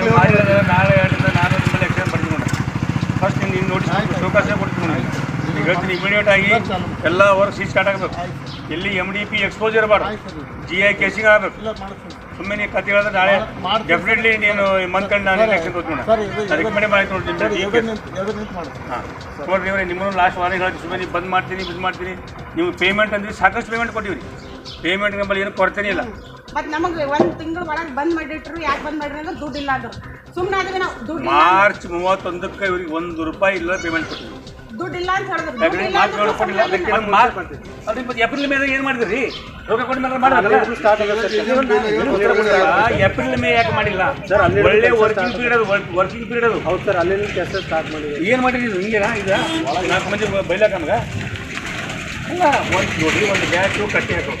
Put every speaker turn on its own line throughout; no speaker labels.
ನೀವು ನಾಳೆ ಹೇಳಿದ್ರೆ ನಾನು ನಿಮ್ಮಲ್ಲಿ ಎಕ್ಸಾಮ್ ಬರ್ತೀನಿ ಫಸ್ಟ್ ನಿಮ್ಗೆ ಇನ್ನು ನೋಟಿಸ್ ಅವಕಾಶ ಕೊಡ್ತೀನಿ ಈಗ ಹೇಳ್ತೀನಿ ಇಮಿಡಿಯೇಟ್ ಆಗಿ ಎಲ್ಲ ವರ್ಕ್ ಸೀಸ್ ಸ್ಟಾರ್ಟ್ ಆಗಬೇಕು. ಇಲ್ಲಿ ಎಂ ಡಿ ಪಿ ಎಕ್ಸ್ಪೋಜ್ ಇರಬಾರ್ದು. ಜಿ ಐ ಕೇಸಿಂಗ್ ಆಗಬೇಕು. ಸುಮ್ಮನೆ ನೀವು ಕತೆ ಹೇಳಿದ್ರೆ ನಾಳೆ ಡೆಫಿನೆಟ್ಲಿ ನೀನು ಮನ್ಕಂಡು ನಾನು ಎಲೆಕ್ಷನ್ ಹೋಗ್ತೀನಿ ರೆಕಮೆಂಡ್ ಮಾಡಿ ನೋಡಿ ಹಾಂ. ನೋಡ್ರಿ ಇವ್ರೆ, ನಿಮ್ಮನ್ನು ಲಾಸ್ಟ್ ವಾರ ಹೇಳಿ ಸುಮ್ಮನೆ ನೀವು ಬಂದ್ ಮಾಡ್ತೀನಿ ಇದು ಮಾಡ್ತೀನಿ. ನೀವು ಪೇಮೆಂಟ್ ಅಂದ್ರೆ ಸಾಕಷ್ಟು ಪೇಮೆಂಟ್ ಕೊಡ್ತೀವಿ ಪೇಮೆಂಟ್ ನಮ್ಮಲ್ಲಿ ಏನು ಕೊಡ್ತೇನೆ ಇಲ್ಲ.
ಮತ್ ನಮಗೆ ಒಂದು ತಿಂಗಳ ಒಳಗೆ ಬಂದ್ ಮಾಡಿಟ್ರು ಯಾಕೆ ಬಂದ್ ಮಾಡಿರಿ ಅಂದ್ರೆ ದುಡ್ಡು ಇಲ್ಲ ಅದು ಸುಮ್ಮನೆ ಆದ್ರೆ ನಾವು ದುಡ್ಡು ಇಲ್ಲ
ಮಾರ್ಚ್ ಮೂವತ್ತೊಂದಕ್ಕೆ ಇವ್ರಿಗೆ ಒಂದು ರೂಪಾಯಿ ಇಲ್ಲ ಪೇಮೆಂಟ್ ಕೊಟ್ಟಿವಿ
ದುಡ್ಡು ಇಲ್ಲ ಅಂತ ಹೇಳಿದ್ರು. ದುಡ್ಡು ಇಲ್ಲ ಅಂದ್ರೆ
ಅದ್ರ ಮತ್ತೆ ಏಪ್ರಿಲ್ ಮೇಲೆ ಏನು ಮಾಡಿದ್ರಿ? ರೋಗ ಕೊಟ್ಟ ಮೇಲೆ ಮಾಡಲ್ಲ ಏಪ್ರಿಲ್ ಮೇ ಯಾಕೆ ಮಾಡಿಲ್ಲ? ಒಳ್ಳೆ ವರ್ಕಿಂಗ್ ಪೀರಿಯಡ್ ಅದು ವರ್ಕಿಂಗ್ ಪೀರಿಯಡ್ ಅದು.
ಹೌದು ಸರ್ ಅಲ್ಲಿ ಕೆಲಸ ಸ್ಟಾರ್ಟ್ ಮಾಡಿದ್ರು
ಏನು ಮಾಡಿರಿ ಇದು ಹಿಂಗೇನಾ ಇದು ನಾಲ್ಕು ಮಂದಿ ಬೈಲಾಕ ನಮ್ಗೆ? ಅಲ್ಲ ಒಂದು ನೋಡಿ ಒಂದು ಬ್ಯಾಚು ಕಟ್ಟಿ ಹಾಕೋ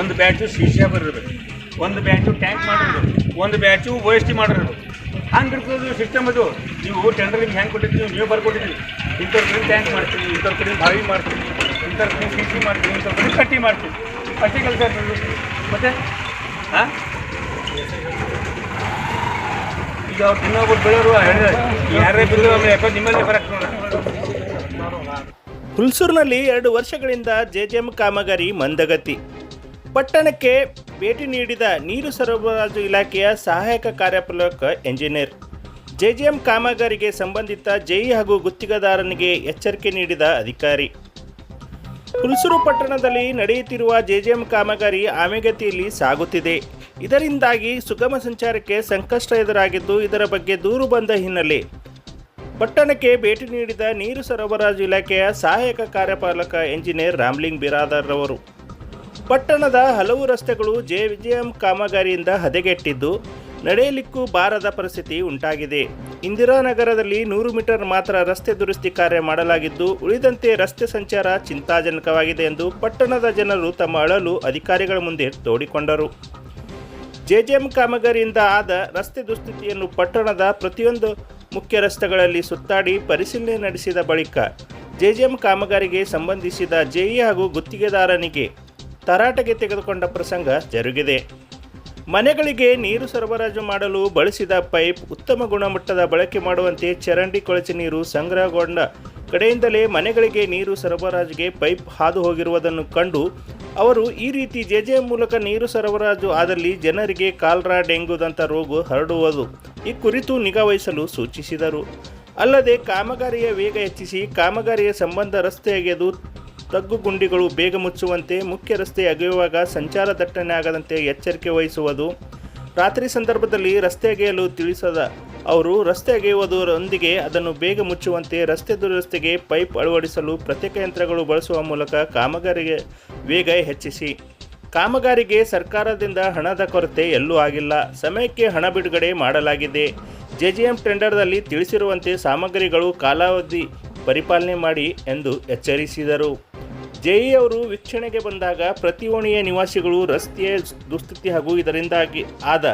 ಒಂದು ಬ್ಯಾಚು ಶೀಶಾ ಬರಿರ್ಬೇಕು. ಒಂದು ಬ್ಯಾಚು ಟ್ಯಾಂಕ್ ಮಾಡಿರೋದು. ಒಂದು ಬ್ಯಾಚು ವೇಸ್ಟಿ ಮಾಡಿರೋದು. ಟಿ ಇರ್ತದೆ ಸಿಸ್ಟಮ್ ಅದು. ನೀವು ಟೆಂಡರ್ಗೆ ಹೆಂಗೆ ಕೊಟ್ಟಿದ್ದೀವಿ ನೀವು ಬರ್ಕೊಟ್ಟಿದ್ದೀವಿ ಇಂಥವ್ರ ಕಡೆ ಟ್ಯಾಂಕ್ ಮಾಡ್ತೀವಿ ಇಂಥವ್ರ ಕಡೆ ಬಾವಿ ಮಾಡ್ತೀವಿ ಇಂಥವ್ರ ಕಡೆ ಸಿ ಸಿ ಮಾಡ್ತೀವಿ ಇಂಥವ್ರ ಕಡೆ ಕಟ್ಟಿ ಮಾಡ್ತೀವಿ ಅಷ್ಟೇ ಕೆಲಸ ಮತ್ತೆ? ಹಾಂ ಈಗ ಅವ್ರು ಇನ್ನೊಬ್ರು ಬೆಳೆಯೋರು ಹೇಳಿದ್ರೆ. ಯಾರೇ ಬಿದ್ದು ಯಾಕೋ ನಿಮ್ಮಲ್ಲೇ ಬರಕ್ಕೆ
ಹುಲ್ಸೂರಿನಲ್ಲಿ ಎರಡು ವರ್ಷಗಳಿಂದ ಜೆಜೆಎಂ ಕಾಮಗಾರಿ ಮಂದಗತಿ. ಪಟ್ಟಣಕ್ಕೆ ಭೇಟಿ ನೀಡಿದ ನೀರು ಸರಬರಾಜು ಇಲಾಖೆಯ ಸಹಾಯಕ ಕಾರ್ಯಪಾಲಕ ಎಂಜಿನಿಯರ್. ಜೆಜೆಎಂ ಕಾಮಗಾರಿಗೆ ಸಂಬಂಧಿತ ಜೈ ಹಾಗೂ ಗುತ್ತಿಗೆದಾರನಿಗೆ ಎಚ್ಚರಿಕೆ ನೀಡಿದ ಅಧಿಕಾರಿ. ಹುಲ್ಸೂರು ಪಟ್ಟಣದಲ್ಲಿ ನಡೆಯುತ್ತಿರುವ ಜೆಜೆಎಂ ಕಾಮಗಾರಿ ಆಮೆಗತಿಯಲ್ಲಿ ಸಾಗುತ್ತಿದೆ. ಇದರಿಂದಾಗಿ ಸುಗಮ ಸಂಚಾರಕ್ಕೆ ಸಂಕಷ್ಟ ಎದುರಾಗಿದ್ದು ಇದರ ಬಗ್ಗೆ ದೂರು ಬಂದ ಹಿನ್ನೆಲೆ ಪಟ್ಟಣಕ್ಕೆ ಭೇಟಿ ನೀಡಿದ ನೀರು ಸರಬರಾಜು ಇಲಾಖೆಯ ಸಹಾಯಕ ಕಾರ್ಯಪಾಲಕ ಎಂಜಿನಿಯರ್ ರಾಮ್ಲಿಂಗ್ ಬಿರಾದರ್ ರವರು. ಪಟ್ಟಣದ ಹಲವು ರಸ್ತೆಗಳು ಜೆ ವಿಜಯಂ ಕಾಮಗಾರಿಯಿಂದ ಹದಗೆಟ್ಟಿದ್ದು, ನಡೆಯಲಿಕ್ಕೂ ಬಾರದ ಪರಿಸ್ಥಿತಿ ಉಂಟಾಗಿದೆ. ಇಂದಿರಾನಗರದಲ್ಲಿ ನೂರು ಮೀಟರ್ ಮಾತ್ರ ರಸ್ತೆ ದುರಸ್ತಿ ಕಾರ್ಯ ಮಾಡಲಾಗಿದ್ದು, ಉಳಿದಂತೆ ರಸ್ತೆ ಸಂಚಾರ ಚಿಂತಾಜನಕವಾಗಿದೆ ಎಂದು ಪಟ್ಟಣದ ಜನರು ತಮ್ಮ ಅಳಲು ಅಧಿಕಾರಿಗಳ ಮುಂದೆ ತೋಡಿಕೊಂಡರು. ಜೆಜೆಎಂ ಕಾಮಗಾರಿಯಿಂದ ಆದ ರಸ್ತೆ ದುಸ್ಥಿತಿಯನ್ನು ಪಟ್ಟಣದ ಪ್ರತಿಯೊಂದು ಮುಖ್ಯ ರಸ್ತೆಗಳಲ್ಲಿ ಸುತ್ತಾಡಿ ಪರಿಶೀಲನೆ ನಡೆಸಿದ ಬಳಿಕ ಜೆಜೆಎಂ ಕಾಮಗಾರಿಗೆ ಸಂಬಂಧಿಸಿದ ಜೆಇ ಹಾಗೂ ಗುತ್ತಿಗೆದಾರನಿಗೆ ತರಾಟೆಗೆ ತೆಗೆದುಕೊಂಡ ಪ್ರಸಂಗ ಜರುಗಿದೆ. ಮನೆಗಳಿಗೆ ನೀರು ಸರಬರಾಜು ಮಾಡಲು ಬಳಸಿದ ಪೈಪ್ ಉತ್ತಮ ಗುಣಮಟ್ಟದ ಬಳಕೆ ಮಾಡುವಂತೆ ಚರಂಡಿ ಕೊಳಚೆ ನೀರು ಸಂಗ್ರಹಗೊಂಡ ಕಡೆಯಿಂದಲೇ ಮನೆಗಳಿಗೆ ನೀರು ಸರಬರಾಜಿಗೆ ಪೈಪ್ ಹಾದು ಹೋಗಿರುವುದನ್ನು ಕಂಡು ಅವರು ಈ ರೀತಿ ಜೆ ಮೂಲಕ ನೀರು ಸರಬರಾಜು ಆದಲ್ಲಿ ಜನರಿಗೆ ಕಾಲ್ರಾ ಡೆಂಗುದಂಥ ರೋಗ ಹರಡುವುದು ಈ ಕುರಿತು ನಿಗಾವಹಿಸಲು ಸೂಚಿಸಿದರು. ಅಲ್ಲದೆ ಕಾಮಗಾರಿಯ ವೇಗ ಹೆಚ್ಚಿಸಿ ಕಾಮಗಾರಿಯ ಸಂಬಂಧ ರಸ್ತೆ ಅಗೆದು ತಗ್ಗು ಗುಂಡಿಗಳು ಬೇಗ ಮುಚ್ಚುವಂತೆ ಮುಖ್ಯ ರಸ್ತೆ ಅಗೆಯುವಾಗ ಸಂಚಾರ ದಟ್ಟಣೆ ಆಗದಂತೆ ಎಚ್ಚರಿಕೆ ವಹಿಸುವುದು. ರಾತ್ರಿ ಸಂದರ್ಭದಲ್ಲಿ ರಸ್ತೆ ಅಗೆಯಲು ತಿಳಿಸದ ಅವರು, ರಸ್ತೆ ಅಗೆಯುವುದರೊಂದಿಗೆ ಅದನ್ನು ಬೇಗ ಮುಚ್ಚುವಂತೆ ರಸ್ತೆ ದುರಸ್ತಿಗೆ ಪೈಪ್ ಅಳವಡಿಸಲು ಪ್ರತ್ಯೇಕ ಯಂತ್ರಗಳು ಬಳಸುವ ಮೂಲಕ ಕಾಮಗಾರಿಗೆ ವೇಗ ಹೆಚ್ಚಿಸಿ. ಕಾಮಗಾರಿಗೆ ಸರ್ಕಾರದಿಂದ ಹಣದ ಕೊರತೆ ಎಲ್ಲೂ ಆಗಿಲ್ಲ. ಸಮಯಕ್ಕೆ ಹಣ ಬಿಡುಗಡೆ ಮಾಡಲಾಗಿದೆ. ಜೆಜಿಎಂ ಟೆಂಡರ್ದಲ್ಲಿ ತಿಳಿಸಿರುವಂತೆ ಸಾಮಗ್ರಿಗಳು ಕಾಲಾವಧಿ ಪರಿಪಾಲನೆ ಮಾಡಿ ಎಂದು ಎಚ್ಚರಿಸಿದರು. ಜೆಇ ಅವರು ವೀಕ್ಷಣೆಗೆ ಬಂದಾಗ ಪ್ರತಿ ಓಣಿಯ ನಿವಾಸಿಗಳು ರಸ್ತೆಯ ದುಸ್ಥಿತಿ ಹಾಗೂ ಇದರಿಂದಾಗಿ ಆದ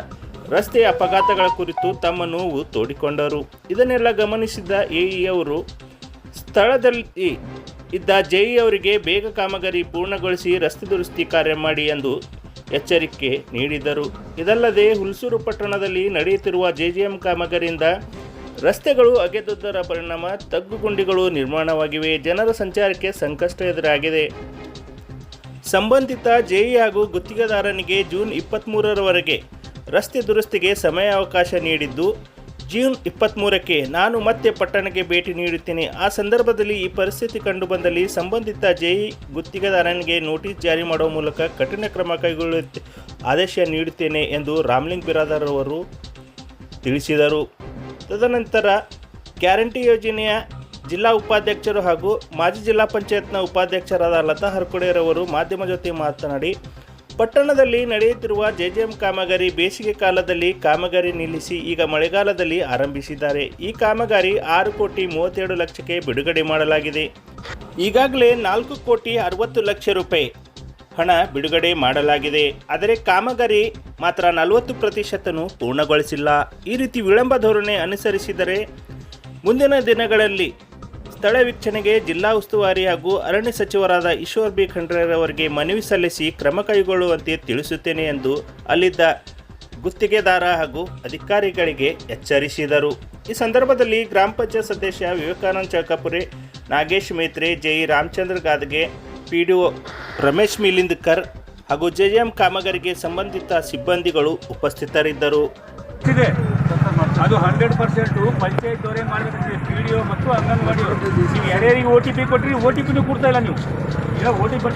ರಸ್ತೆಯ ಅಪಘಾತಗಳ ಕುರಿತು ತಮ್ಮ ನೋವು ತೋಡಿಕೊಂಡರು. ಇದನ್ನೆಲ್ಲ ಗಮನಿಸಿದ ಎಇ ಅವರು ಸ್ಥಳದಲ್ಲಿ ಇದ್ದ ಜೈ ಅವರಿಗೆ ಬೇಗ ಕಾಮಗಾರಿ ಪೂರ್ಣಗೊಳಿಸಿ ರಸ್ತೆ ದುರಸ್ತಿ ಕಾರ್ಯ ಮಾಡಿ ಎಂದು ಎಚ್ಚರಿಕೆ ನೀಡಿದರು. ಇದಲ್ಲದೆ ಹುಲ್ಸೂರು ಪಟ್ಟಣದಲ್ಲಿ ನಡೆಯುತ್ತಿರುವ ಜೆಜಿಎಂ ಕಾಮಗಾರಿಯಿಂದ ರಸ್ತೆಗಳು ಅಗೆದುದರ ಪರಿಣಾಮ ತಗ್ಗುಗುಂಡಿಗಳು ನಿರ್ಮಾಣವಾಗಿವೆ. ಜನರ ಸಂಚಾರಕ್ಕೆ ಸಂಕಷ್ಟ ಎದುರಾಗಿದೆ. ಸಂಬಂಧಿತ ಜೆಇ ಹಾಗೂ ಗುತ್ತಿಗೆದಾರನಿಗೆ ಜೂನ್ ಇಪ್ಪತ್ತ್ಮೂರರವರೆಗೆ ರಸ್ತೆ ದುರಸ್ತಿಗೆ ಸಮಯಾವಕಾಶ ನೀಡಿದ್ದು, ಜೂನ್ ಇಪ್ಪತ್ತ್ಮೂರಕ್ಕೆ ನಾನು ಮತ್ತೆ ಪಟ್ಟಣಕ್ಕೆ ಭೇಟಿ ನೀಡುತ್ತೇನೆ. ಆ ಸಂದರ್ಭದಲ್ಲಿ ಈ ಪರಿಸ್ಥಿತಿ ಕಂಡುಬಂದಲ್ಲಿ ಸಂಬಂಧಿತ ಜೆಇ ಗುತ್ತಿಗೆದಾರನಿಗೆ ನೋಟಿಸ್ ಜಾರಿ ಮಾಡುವ ಮೂಲಕ ಕಠಿಣ ಕ್ರಮ ಕೈಗೊಳ್ಳುತ್ತೆ ಆದೇಶ ನೀಡುತ್ತೇನೆ ಎಂದು ರಾಮ್ಲಿಂಗ್ ಬಿರಾದಾರ್ ಅವರು ತಿಳಿಸಿದರು. ತದನಂತರ ಗ್ಯಾರಂಟಿ ಯೋಜನೆಯ ಜಿಲ್ಲಾ ಉಪಾಧ್ಯಕ್ಷರು ಹಾಗೂ ಮಾಜಿ ಜಿಲ್ಲಾ ಪಂಚಾಯತ್ನ ಉಪಾಧ್ಯಕ್ಷರಾದ ಲತಾ ಹರ್ಕೊಡೆಯರವರು ಮಾಧ್ಯಮ ಜೊತೆ ಮಾತನಾಡಿ, ಪಟ್ಟಣದಲ್ಲಿ ನಡೆಯುತ್ತಿರುವ ಜೆಜೆಎಂ ಕಾಮಗಾರಿ ಬೇಸಿಗೆ ಕಾಲದಲ್ಲಿ ಕಾಮಗಾರಿ ನಿಲ್ಲಿಸಿ ಈಗ ಮಳೆಗಾಲದಲ್ಲಿ ಆರಂಭಿಸಿದ್ದಾರೆ. ಈ ಕಾಮಗಾರಿ ಆರು ಕೋಟಿ ಮೂವತ್ತೆರಡು ಲಕ್ಷಕ್ಕೆ ಬಿಡುಗಡೆ ಮಾಡಲಾಗಿದೆ. ಈಗಾಗಲೇ ನಾಲ್ಕು ಕೋಟಿ ಅರವತ್ತು ಲಕ್ಷ ರೂಪಾಯಿ ಹಣ ಬಿಡುಗಡೆ ಮಾಡಲಾಗಿದೆ. ಆದರೆ ಕಾಮಗಾರಿ ಮಾತ್ರ ನಲವತ್ತು ಪ್ರತಿಶತನು ಪೂರ್ಣಗೊಳಿಸಿಲ್ಲ. ಈ ರೀತಿ ವಿಳಂಬ ಧೋರಣೆ ಅನುಸರಿಸಿದರೆ ಮುಂದಿನ ದಿನಗಳಲ್ಲಿ ಸ್ಥಳ ವೀಕ್ಷಣೆಗೆ ಜಿಲ್ಲಾ ಉಸ್ತುವಾರಿ ಹಾಗೂ ಅರಣ್ಯ ಸಚಿವರಾದ ಈಶ್ವರ್ ಬಿ ಖಂಡ್ರೆರವರಿಗೆ ಮನವಿ ಸಲ್ಲಿಸಿ ಕ್ರಮ ಕೈಗೊಳ್ಳುವಂತೆ ತಿಳಿಸುತ್ತೇನೆ ಎಂದು ಅಲ್ಲಿದ್ದ ಗುತ್ತಿಗೆದಾರ ಹಾಗೂ ಅಧಿಕಾರಿಗಳಿಗೆ ಎಚ್ಚರಿಸಿದರು. ಈ ಸಂದರ್ಭದಲ್ಲಿ ಗ್ರಾಮ ಪಂಚಾಯತ್ ಸದಸ್ಯ Vivekananda Choukapuri Nagesh Metre, Jai Ramachandra Gadage P D O Ramesh Milindkar ಹಾಗೂ ಜೆಜೆಎಂ ಕಾಮಗಾರಿಗೆ ಸಂಬಂಧಿತ ಸಿಬ್ಬಂದಿಗಳು ಉಪಸ್ಥಿತರಿದ್ದರು.
ಇದೆ. ಅದು ಹಂಡ್ರೆಡ್ ಪರ್ಸೆಂಟು ಪಂಚಾಯತ್ ಅವರೇ ಮಾಡಬೇಕಂದ್ರೆ ಪಿ ಡಿ ಒ ಮತ್ತು ಅಂಗನವಾಡಿ ನೀವು ಯಾರ್ಯಾರಿಗೆ ಓ ಟಿ ಪಿ ಕೊಟ್ಟಿರಿ ಓ ಟಿ ಪಿನೂ ಕೊಡ್ತಾ ಇಲ್ಲ ನೀವು. ಈಗ ಓ ಟಿ ಪಿ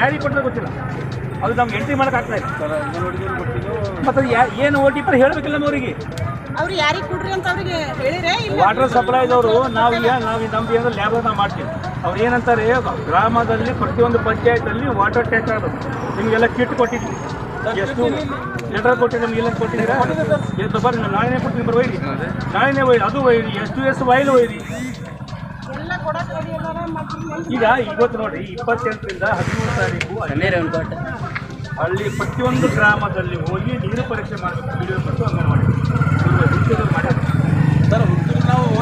ಯಾರಿಗೆ ಕೊಡ್ತಾ ಗೊತ್ತಿಲ್ಲ. ಅದು ನಮ್ಗೆ ಎಂಟ್ರಿ ಮಾಡೋಕ್ಕಾಗ್ತಾ ಇಲ್ಲ. ಮತ್ತು ಯಾ ಏನು ಓ ಟಿ ಪಿ ಹೇಳಬೇಕಿಲ್ಲ ಅವರಿಗೆ.
ಅವ್ರು ಯಾರಿಗೆ ಕೊಡ್ರಿ ಅಂತ ಅವ್ರಿಗೆ ಹೇಳಿರೇ ಇಲ್ಲ.
ವಾಟರ್ ಸಪ್ಲೈದವರು ನಾವು ಈಗ ನಾವು ನಮ್ದು ಏನಾದ್ರು ಲ್ಯಾಬ್ ನಾವು ಮಾಡ್ತೀವಿ. ಅವ್ರು ಏನಂತಾರೆ ಗ್ರಾಮದಲ್ಲಿ ಪ್ರತಿಯೊಂದು ಪಂಚಾಯತಲ್ಲಿ ವಾಟರ್ ಟ್ಯಾಂಕ್ ಅದು ನಿಮಗೆಲ್ಲ ಕಿಟ್ ಕೊಟ್ಟಿದ್ವಿ ಎಷ್ಟು? ಲೆಟರ್ ಕೊಟ್ಟಿದ್ದು ನಮ್ಗೆ ಎಲ್ಲ ಕೊಟ್ಟಿದ್ದೀರಾ? ಎಷ್ಟು? ಬರ್ರಿ ನಾನು ನಾಳೆನೇ ಕೊಡ್ತೀನಿ ಬರ್ ಒಯ್ರಿ. ನಾಳೆನೇ ಒಯ್ರಿ ಅದು ಒಯ್ರಿ ಎಷ್ಟು ಎಷ್ಟು ವೈಲ್ ಒಯ್ರಿ? ಈಗ ಇವತ್ತು ನೋಡಿ ಇಪ್ಪತ್ತೆಂಟರಿಂದ ಹದಿಮೂರು ತಾರೀಕು ಅಲ್ಲಿ ಪ್ರತಿಯೊಂದು ಗ್ರಾಮದಲ್ಲಿ ಹೋಗಿ ನೀರು ಪರೀಕ್ಷೆ ಮಾಡಬೇಕು. ವಿಡಿಯೋ ಕೊಟ್ಟು ಇವ್ರು Gracias. ಮಾಡ್ಯಾರ.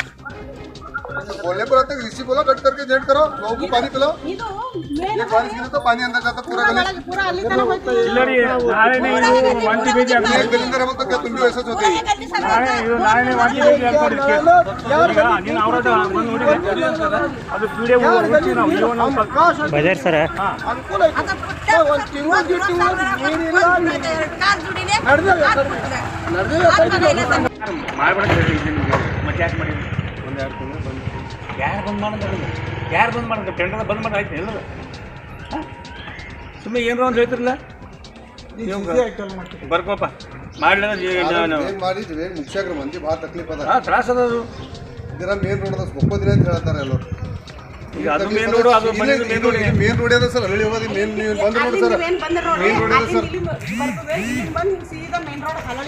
बोलने पर आते रिसी बोला कट करके जेट करो लोगों को पानी पिलाओ
ಇದು main
एक बारिश गिरे तो पानी अंदर जाता पूरा गले
ಒಳಗೆ ಪೂರ ಅಲ್ಲಿ ತನಕ ಹೋಯ್ತು.
ಇಲ್ಲ ರೀ ನಾಳೆನೇ ಇವು ವಾಂತಿ ಬೇಜಿ
एक
ಆಗ್ತದೆ
बिलिंदर हम तो क्या तुम भी वैसे होते ही
ನಾಳೆ ಇದು ನಾಳೆನೇ ವಾಂತಿ ಬೇಜಿ ಆಗ್ತದೆ ಈಗ ನೀನು ಅವ್ರದ ಬಂದು ನೋಡಿದ್ರೆ ಅದು ಪೀಡೆ ಹುಚ್ಚಿ ನಾವು ಇವು ನಾವು ಸ್ವಲ್ಪ
ಬಜಾರ್ ಸರ
ಹಾಂ
आता पुट्ट्या ಒಂದು ತಿಂಗಳು ಗಿಟ್ಟು ನೀರಿಲ್ಲ ಕಾರ್ ದುಡಿಲೆ
ಮಾಡ್ಬಿಡಕ್ಕೆ ಹೇಳಿ ಇಲ್ಲಿ ನಿಮ್ಗೆ ಮತ್ತೆ ಯಾಕೆ ಮಾಡಿ ಒಂದು ಎರಡು ತಿಂಗಳು ಬಂದು ಯಾರು ಬಂದ್ ಮಾಡೋದು ಯಾರು ಬಂದ್ ಮಾಡೋದು? ಟೆಂಡರ್ ಬಂದ್ ಮಾಡಿ ಆಯ್ತು ಎಲ್ಲದ ಸುಮ್ಮನೆ ಏನೋ ಒಂದು ಹೇಳ್ತಿರಲ್ಲ ಬರ್ಕೋಪ ಮಾಡಲಿಲ್ಲ
ಮುಖ್ಯ ಮಂದಿ ಭಾಳ ತಕ್ಲೀಫ್ ಅದ
ತ್ರಾಸ ಅದ ಅದು.
ಇದರ ಮೇನ್ ರೋಡ್ ಅಂತ ಹೇಳ್ತಾರೆ ಎಲ್ಲರೂ.
ಈಗ ಅದು ಮೇನ್ ರೋಡ್ ಅದು ಮೇನ್ ರೋಡ್
ಮೇನ್ ರೋಡ್ ಅದ ಸರ್ ಹಳ್ಳಿ ಹೋಗೋದು ಮೇನ್ ನೀವು ಬಂದು ನೋಡಿ ಸರ್. ಇದೆ
ಅಲ್ಲಿಂದ
ಸರ್.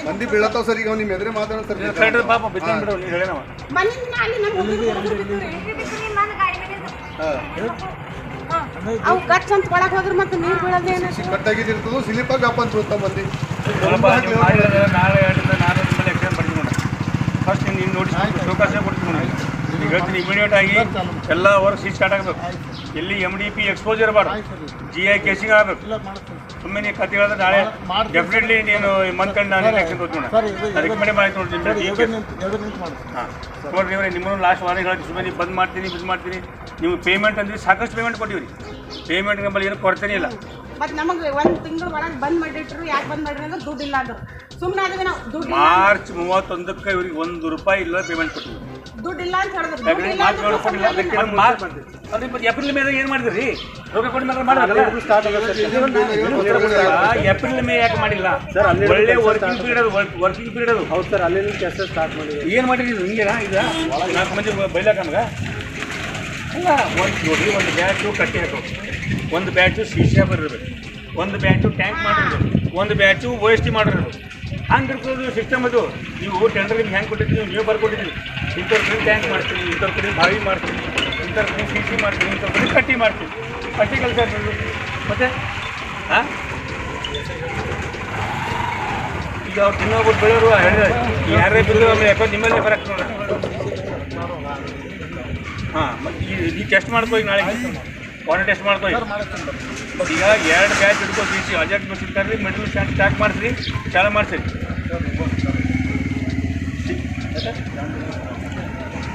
ಮಂದಿ ಬೀಳತ್ತಾವ ಸರ್ ಈಗ ಅವ್ನು ನಿಮ್ಮ ಎದುರೇ ಮಾತಾಡೋ ಸರ್.
ಕರೆಕ್ಟ್ ಪಾಪ ಬಿದ್ದಾನ್ ಬಿಡು ನೀನು ಹೇಳೇನವ
ಮನೆಯಿಂದ ನಮ್ಮ ಹುಡುಗರು ಹುಡುಗರು ಬಿದ್ದುರಿ. ಹಾ. ಅವು ಕಟ್ ಅಂತ ಒಳಗೆ ಹೋದ್ರೆ ಮತ್ತೆ ನೀರು ಬೀಳೋದೇನ
ಕಟ್ಟಾಗಿದ್ದಿರ್ತದೆ ಸ್ಲಿಪ್ಪಾಗಿ ಅಪ್ಪ ಅಂತ ಮಂದಿ
ನಾಳೆ ನಾನು ನಿಮ್ಮಲ್ಲಿ ಬರ್ತೀನಿ ನೋಡಿ. ಫಸ್ಟ್ ನೀನು ನೋಡಿ ಚೌಕಾಸೆ ಹೇಳ್ತೀನಿ ಇಮಿಡಿಯೇಟ್ ಆಗಿ. ಎಲ್ಲ ವರ್ಕ್ ಸಿ ಸ್ಟಾರ್ಟ್ ಆಗಬೇಕು. ಎಲ್ಲಿ ಎಂ ಡಿ ಪಿ ಎಕ್ಸ್ಪೋಜರ್ ಇರಬಾರ್ದು ಜಿ ಐ ಕೇಸಿಂಗ್ ಆಗಬೇಕು. ಸುಮ್ಮನೆ ನೀವು ಕತೆ ಹೇಳಿದ್ರೆ ನಾಳೆ ಡೆಫಿನೆಟ್ಲಿ ನೀನು ಮಂತ್ ಕಂಡು ನಾನು ಎಲೆಕ್ಷನ್ ಹೋಗ್ತೀನಿ. ರೆಕಮೆಂಡ್ ಮಾಡಿ ನೋಡ್ತೀನಿ ಹಾಂ. ನೋಡ್ರಿ ಇವ್ರೆ ನಿಮ್ಮನ್ನು ಲಾಸ್ಟ್ ವಾರ ಹೇಳಿ ಸುಮ್ಮನೆ ನೀವು ಬಂದ್ ಮಾಡ್ತೀನಿ ಬಿಸ್ ಮಾಡ್ತೀನಿ. ನೀವು ಪೇಮೆಂಟ್ ಅಂದ್ರೆ ಸಾಕಷ್ಟು ಪೇಮೆಂಟ್ ಕೊಟ್ಟಿವ್ರಿ. ಪೇಮೆಂಟ್ ನಮ್ಮಲ್ಲಿ ಏನು ಕೊಡ್ತೇನೆ ಇಲ್ಲ.
ಮತ್ತೆ ನಮಗೆ ಒಂದು ತಿಂಗಳು ಒಳಗೆ ಬಂದ್ ಮಾಡಿಟ್ರು ಯಾಕೆ ಬಂದ್ ಮಾಡ್ರಿ ಅಂದ್ರೆ ದುಡ್ಡು ಇಲ್ಲ ಅಂದ್ರೆ ಸುಮ್ಮನೆ ನಾವು ದುಡ್ಡು
ಮಾರ್ಚ್ ಮೂವತ್ತೊಂದಕ್ಕೆ ಇವ್ರಿಗೆ ಒಂದು ರೂಪಾಯಿ ಇಲ್ಲ ಪೇಮೆಂಟ್ ಕೊಟ್ಟಿವಿ
ಅಂತ ಹೇಳಿದ್ರು. ಇಲ್ಲ
ಏಪ್ರಿಲ್ ಮೇಲೆ ಏನ್ ಮಾಡಿದ್ರಿ? ಕೊಟ್ಟ ಮೇಲೆ ಮಾಡಿದ್ರಲ್ಲ ಏಪ್ರಿಲ್ ಮೇ ಯಾಕೆ ಮಾಡಿಲ್ಲ? ಒಳ್ಳೆ ವರ್ಕಿಂಗ್ ಪೀರಿಯಡ್ ಅದು ವರ್ಕಿಂಗ್ ಪೀರಿಯಡ್ ಅದು.
ಹೌದು ಸರ್ ಅಲ್ಲಿ ಕೆಲಸ ಸ್ಟಾರ್ಟ್ ಮಾಡಿದ್ರು
ಏನು ಮಾಡಿದ್ರಿ ಹಿಂಗೆ ಈಗ? ನಾಲ್ಕು ಮಂದಿ ಬೈಲಾಕ ನಮ್ಗೆ? ಅಲ್ಲ ಒಂದು ನೋಡಿ ಒಂದು ಬ್ಯಾಚು ಕಟ್ಟಿ ಹಾಕೋ ಒಂದು ಬ್ಯಾಚು ಸೀಸಾ ಬರಬೇಕು ಒಂದು ಬ್ಯಾಚು ಟ್ಯಾಂಕ್ ಮಾಡಿರ್ಬೇಕು. ಒಂದು ಬ್ಯಾಚು ಓ ಎಸ್ ಟಿ ಮಾಡಿರ್ಬೇಕು. ಹಂಗೆ ಇರ್ತದೆ ಸಿಸ್ಟಮ್ ಅದು. ನೀವು ಟೆಂಡರ್ ನಿಮ್ಗೆ ಹೆಂಗೆ ಕೊಟ್ಟಿದ್ದೀವಿ ನೀವು ಬರ್ಕೊಟ್ಟಿದ್ದೀವಿ ಇಂಥವ್ರ ಕಡೆ ಟ್ಯಾಂಕ್ ಮಾಡ್ತೀನಿ, ಇಂಥವ್ರ ಕಡೆ ಬಾವಿ ಮಾಡ್ತೀನಿ, ಇಂಥವ್ರ ಕಡೆ ಸಿ ಸಿ ಮಾಡ್ತೀನಿ, ಇಂಥವ್ರ ಕಡೆ ಕಟ್ಟಿ ಕೆಲಸ ನೀವು ಮತ್ತೆ? ಹಾಂ ಈಗ ಅವ್ರು ತಿನ್ನೋಗ್ಬಿಟ್ಟು ಬೆಳೆಯೋರು ಹೇಳಿದ್ರೆ. ಯಾರೇ ಬಿಡೋದು ಆಮೇಲೆ ಯಾಕೋ ನಿಮ್ಮಲ್ಲೇ ಬರಕ್ಕೆ ನೋಡ ಹಾಂ ಮತ್ತು ಈ ಟೆಸ್ಟ್ ಮಾಡ್ಕೋ ಈಗ ನಾಳೆ. ವಾಟರ್ ಟೆಸ್ಟ್ ಮಾಡ್ಕೋ ಈಗ. ಈಗ ಎರಡು ಬ್ಯಾಚ್ ಹಿಡ್ಕೋ ಸಿ ಸಿ ಅಜೆಕ್ಟ್ ಬರ್ತಿರ್ತಾರೆ ಸ್ಟ್ಯಾಂಡ್ ಮಾಡ್ತೀರಿ ಮಾಡಿಸ್ರಿ ಚಾಲು ಮಾಡಿಸ್ರಿ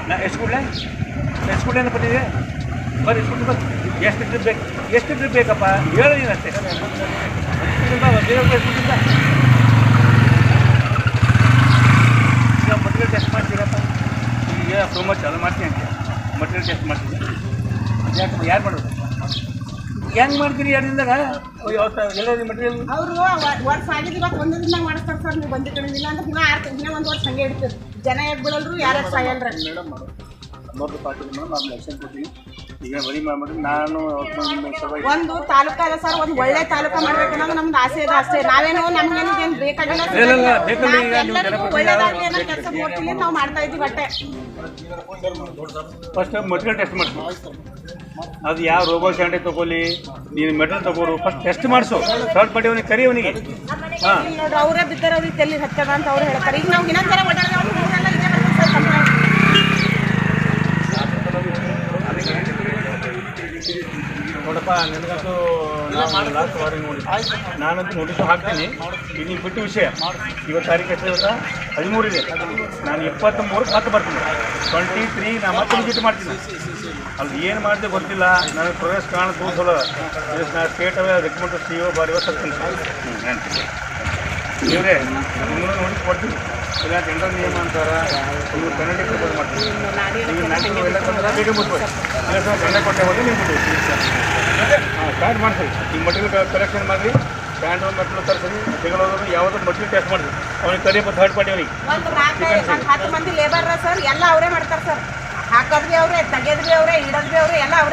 ನಾ ಎಷ್ಟು ಕೊಡ್ಲೆ ಎಷ್ಟು ಕೊಡ್ಲೆ ಅಂತ ಬಂದಿದೆ ಬರ್ರಿ ಎಷ್ಟು ಬರ್ರಿ ಎಷ್ಟು ಟ್ರಿಪ್ ಬೇಕು? ಎಷ್ಟು ಟ್ರಿಪ್ ಬೇಕಪ್ಪ? ಹೇಳಿ ನೀನು ಅಷ್ಟೇ. ಮಟೀರಿಯಲ್ ಟೆಸ್ಟ್ ಮಾಡ್ತೀರಪ್ಪ? ಈಗ ಸೋಮವಾರ ಚಾಲು ಮಾಡ್ತೀನಿ ಅಂತ ಮಟೀರಿಯಲ್ ಟೆಸ್ಟ್ ಮಾಡ್ತೀನಿ. ಯಾಕೆ ಯಾರು ಮಾಡೋದು? ಹೆಂಗೆ ಮಾಡ್ತೀರಿ ಎರಡು ದಿನದಾಗ? ಎಲ್ಲ ಮಟೀರಿಯಲ್
ಅವರು ವರ್ಷ ಆಗಿದ್ದು ಇವತ್ತು ಒಂದು ದಿನ ಮಾಡಿಸ್ತಾರೆ ಸರ್ ನೀವು ಬಂದಿ ಕಡೆ ಇಲ್ಲ ಅಂದ್ರೆ ದಿನ ಆರು ದಿನ ಒಂದು ವರ್ಷ ಹಂಗೆ ಇಡ್ತೀರಿ. ಜನ ಯಾಕೆ ಬಿಡಲ್ರು ಯಾರು ಸಾಯಲ್ರಿ
ಮೇಡಮ್ ಮೊದಲು ಪಾಟೀಲ್ ಮೇಡಮ್ ನಾನು ಎಲೆಕ್ಷನ್ ಕೊಡ್ತೀನಿ
ಈಗ ಬರೀ ಮಾಡ್ಬಿಟ್ಟು ನಾನು
ಒಂದು ತಾಲೂಕ ಅಲ್ಲ ಸರ್ ಒಂದು ಒಳ್ಳೆ ತಾಲೂಕ ಮಾಡ್ಬೇಕನ್ನೋದು ನಮ್ದು ಆಸೆ ಇದೆ ಅಷ್ಟೇ. ನಾವೇನೋ ನಮ್ಗೇನು ಏನು ಬೇಕಾಗಿಲ್ಲ
ಒಳ್ಳೇದಾಗಲಿ
ನಾವ್
ನೀವು
ಅನ್ನೋ ಕೆಲಸ ಮಾಡ್ತೀವಿ ನಾವು ಮಾಡ್ತಾ ಇದ್ದೀವಿ ಬಟ್ಟೆ.
ಫಸ್ಟ್ ಮೆಟೀರಿಯಲ್ ಟೆಸ್ಟ್ ಮಾಡಿಸು ಅದು ಯಾವ ರೋಬೋ ಸ್ಯಾಂಡೆ ತಗೊಳ್ಳಿ ನೀನು ಮೆಟಲ್ ತಗೋರು ಫಸ್ಟ್ ಟೆಸ್ಟ್ ಮಾಡಿಸು. ಥರ್ಡ್ ಪಾರ್ಟಿ ಅವನಿಗೆ ಕರಿ ಅವನಿಗೆ. ಹಾಂ.
ನೋಡ್ರಿ ಅವರೇ ಬಿದ್ದಾರ ಅವ್ರಿಗೆ ತಲೆ ಹತ್ತದ ಅಂತ ಅವ್ರು ಹೇಳ್ತಾರೆ. ಈಗ ನಾವು ಇನ್ನೊಂದು ಬರ್ತದೆ
ನೋಡಪ್ಪ ನನಗಂತೂ ನೋಡಿ. ನಾನಂತೂ ನೋಟಿಸ್ ಹಾಕ್ತೀನಿ. ಇಲ್ಲಿ ನೀವು ಬಿಟ್ಟು ವಿಷಯ. ಇವತ್ತು ತಾರೀಕು ಎಷ್ಟು ಇವತ್ತ? ಹದಿಮೂರು ಇದೆ. ನಾನು ಇಪ್ಪತ್ತ ಮೂರಕ್ಕೆ ಮತ್ತೆ ಬರ್ತೀನಿ. ಟ್ವೆಂಟಿ ತ್ರೀ ನಾ ಮತ್ತೆ ವಿಸಿಟ್ ಮಾಡ್ತೀನಿ. ಅಲ್ಲಿ ಏನು ಮಾಡಿದೆ ಗೊತ್ತಿಲ್ಲ. ನನಗೆ ಪ್ರೋಗ್ರೆಸ್ ತೋರಿಸೋಲ್ಲ ನಾನು ಸ್ಟೇಟ್ ಅವೇ ರೆಕಮೆಂಡ್ ಸಿ ಒ ಬಾರಿ ಇವತ್ತು ಹೇಳ್ತೀನಿ. ಇವರೇ ನೋಡಿ ಕೊಡ್ತೀನಿ. ಇಲ್ಲ ಜನರಲ್ ನಿಯಮ ಅಂತಾರೆ ನೀವು ಪೆನಲ್ಟಿ ದಂಡ ಕೊಟ್ಟೆ ಹೋದ್ರೆ ನೀವು ಹಾಂ ಸ್ಟಾರ್ಟ್ ಮಾಡಿಸಿ ಈ ಮಟೀರಿಯಲ್ ಕಲೆಕ್ಷನ್ ಮಾಡಿರಿ. ಪ್ಯಾಂಟ್ ಒಂದು ಮಕ್ಕಳು ತರಿಸಿ ತಿಂಗಳೋದ್ರು ಯಾವುದೋ ಮಟೀರಿಯಲ್ ಟೆಸ್ಟ್ ಮಾಡಿರಿ. ಅವ್ನಿಗೆ ಕರಿಯಪ್ಪ ಥರ್ಡ್ ಪಾರ್ಟಿ ಅವನಿಗೆ.
ಒಂದು ನಾಲ್ಕು ಒಂದು ಹತ್ತು ಮಂದಿ ಲೇಬರ್ ಸರ್ ಎಲ್ಲ ಅವರೇ ಮಾಡ್ತಾರೆ ಸರ್. ಹಾಕೋದ್ ಬಿ ಅವರೇ ತೆಗೆದ್ ಬಿ ಅವರೇ ಇಡೋದ್ ಅವರೇ ಎಲ್ಲ ಅವರೇ.